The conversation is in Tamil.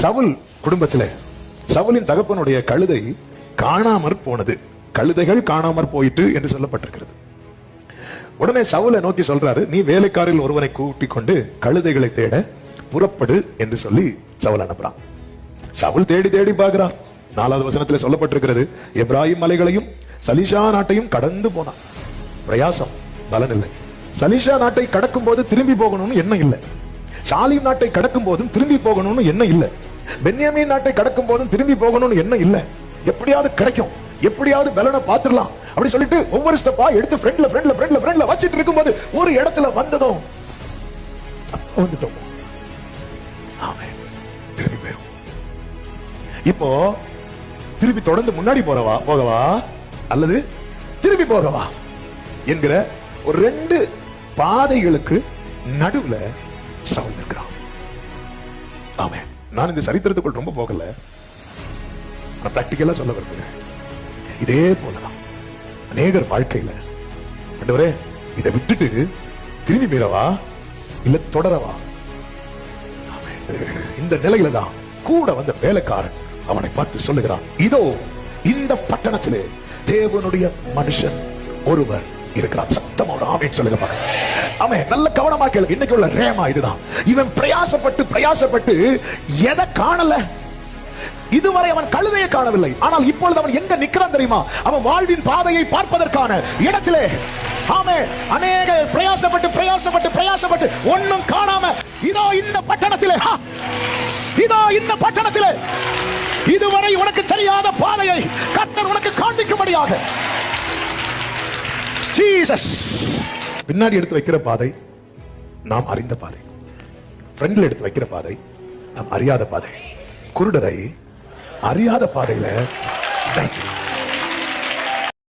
சவுல் குடும்பத்துல சவுலின் தகப்பனுடைய கழுதை காணாமற் போனது. கழுதைகள் காணாமற் போயிட்டு என்று சொல்லப்பட்டிருக்கிறது. உடனே சவுலை நோக்கி சொல்றாரு நீ வேலைக்காரில் ஒருவனை கூட்டிக் கொண்டு கழுதைகளை தேட புறப்படு என்று சொல்லி சவுல் அனுப்புறான். சவுல் தேடி தேடி பார்க்கிறார். நாலாவது வசனத்தில் சொல்லப்பட்டிருக்கிறது எப்ராஹிம் மலைகளையும் சலிஷா நாட்டையும் கடந்து போனான். பிரயாசம் பலன் இல்லை சலிஷா நாட்டை கடக்கும் போது திரும்பி போகணும்னு எண்ணம் இல்லை. சாலிம் நாட்டை கடக்கும் போதும் திரும்பி போகணும்னு எண்ணம் இல்லை. பென்யாமின் நாட்டை கடக்கும் போதும் திரும்பி போகணும்னு எண்ணம் இல்லை. எப்படியாவது கிடைக்கும். எப்படியாவது பலனை பார்த்துடலாம். அப்படி சொல்லிட்டு ஒவ்வொரு ஸ்டெப்பா எடுத்து ஃப்ரெண்ட்ல ஃப்ரெண்ட்ல ஃப்ரெண்ட்ல ஃப்ரெண்ட்ல வச்சிட்டு இருக்கும்போது ஒரு இடத்துல வந்ததும் வந்துட்டோம். ஆமென். திரும்பி போயிடும் இப்போ திருப்பி தொடர்ந்து முன்னாடி போறவா? போகவா? அல்லது திரும்பி போகவா? என்கிற ஒரு ரெண்டு பாதைகளுக்கு நடுவுல சவுண்ட் இருக்கிறான் ஆமே நான் இந்த சரித்திரத்துக்குள் ரொம்ப போகல. நான் பிராக்டிக்கலா சொல்ல விரும்புகிறேன். இதே போலதான். அநேகர் வாழ்க்கையில ஆண்டவரே இதை விட்டுட்டு திரும்பி மீறவா? இல்ல தொடரவா? இந்த நிலையில தான் கூட வந்த வேலைக்காரன் அவனை பார்த்து சொல்லுகிறான் இதோ இந்த பட்டணத்திலே தேவனுடைய மனுஷன் ஒருவர். இருக்கிறார் சத்தமா ஒரு ஆமீன் சொல்லுங்க பாருங்க அவன் நல்ல கவனமா கேளு இன்னைக்கு உள்ள ரேமா இதுதான். இவன் பிரயாசப்பட்டு பிரயாசப்பட்டு எதை காணல? இதுவரை அவன் கழுதையை காணவில்லை. ஆனால் இப்பொழுது அவன் எங்க நிக்கிறான் தெரியுமா? அவன் வாழ்வின் பாதையை பார்ப்பதற்கான இடத்திலே. ஆமே அநேக பிரயாசப்பட்டு பிரயாசப்பட்டு பிரயாசப்பட்டு ஒண்ணும் காணாம இதோ இந்த பட்டணத்திலே. ஹா! இதோ இந்த பட்டணத்திலே. இதுவரை உனக்கு தெரியாத பாதையை கத்தர் உனக்கு காண்பிக்கும்படியாக ஜீசஸ் பின்னாடி எடுத்து வைக்கிற பாதை நாம் அறிந்த பாதை. ஃப்ரெண்ட்ல எடுத்து வைக்கிற பாதை நாம் அறியாத பாதை. குருடரை அறியாத பாதையில